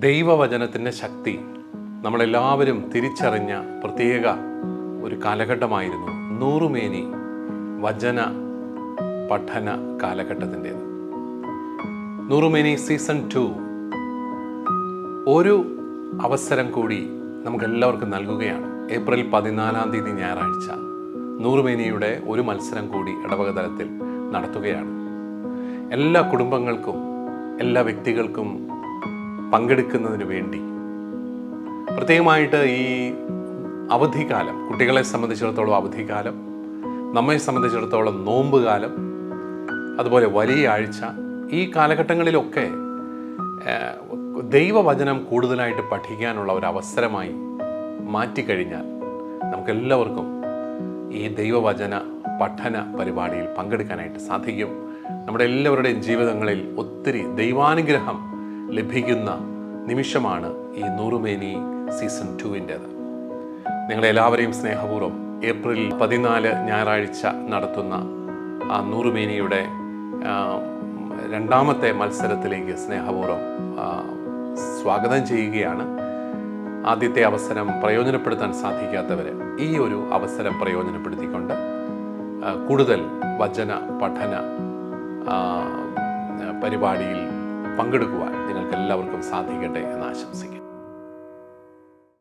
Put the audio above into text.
ദൈവവചനത്തിന്റെ ശക്തി നമ്മളെല്ലാവരും തിരിച്ചറിഞ്ഞ പ്രത്യേക ഒരു കാലഘട്ടമായിരുന്നു നൂറുമേനി വചന പഠന കാലഘട്ടത്തിന്റേത്. നൂറുമേനി സീസൺ ടു. ഒരു അവസരം കൂടി നമുക്കെല്ലാവർക്കും നൽകുകയാണ്. ഏപ്രിൽ പതിനാലാം തീയതി ഞായറാഴ്ച നൂറുമേനിയുടെ ഒരു മത്സരം കൂടി ഇടവക തലത്തിൽ നടത്തുകയാണ്. എല്ലാ കുടുംബങ്ങൾക്കും എല്ലാ വ്യക്തികൾക്കും പങ്കെടുക്കുന്നതിന് വേണ്ടി. പ്രത്യേകമായിട്ട് ഈ അവധിക്കാലം കുട്ടികളെ സംബന്ധിച്ചിടത്തോളം അവധിക്കാലം നമ്മെ സംബന്ധിച്ചിടത്തോളം നോമ്പ് കാലം അതുപോലെ വലിയ ആഴ്ച ഈ കാലഘട്ടങ്ങളിലൊക്കെ ദൈവവചനം കൂടുതലായിട്ട് പഠിക്കാനുള്ള ഒരു അവസരമായി മാറ്റിക്കഴിഞ്ഞാൽ നമുക്കെല്ലാവർക്കും ഈ ദൈവവചന പഠന പരിപാടിയിൽ പങ്കെടുക്കാനായിട്ട് സാധിക്കും. നമ്മുടെ എല്ലാവരുടെയും ജീവിതങ്ങളിൽ ഒത്തിരി ദൈവാനുഗ്രഹം ലഭിക്കുന്ന നിമിഷമാണ് ഈ നൂറുമേനി സീസൺ ടുവിന്റേത്. നിങ്ങളെല്ലാവരെയും സ്നേഹപൂർവം ഏപ്രിൽ പതിനാല് ഞായറാഴ്ച നടത്തുന്ന ആ നൂറുമേനിയുടെ രണ്ടാമത്തെ മത്സരത്തിലേക്ക് സ്നേഹപൂർവം സ്വാഗതം ചെയ്യുകയാണ്. ആദ്യത്തെ അവസരം പ്രയോജനപ്പെടുത്താൻ സാധിക്കാത്തവർ ഈ ഒരു അവസരം പ്രയോജനപ്പെടുത്തിക്കൊണ്ട് കൂടുതൽ വചന പഠന പരിപാടിയിൽ പങ്കെടുക്കുവാൻ നിങ്ങൾക്ക് എല്ലാവർക്കും സാധിക്കട്ടെ എന്ന് ആശംസിക്കുന്നു.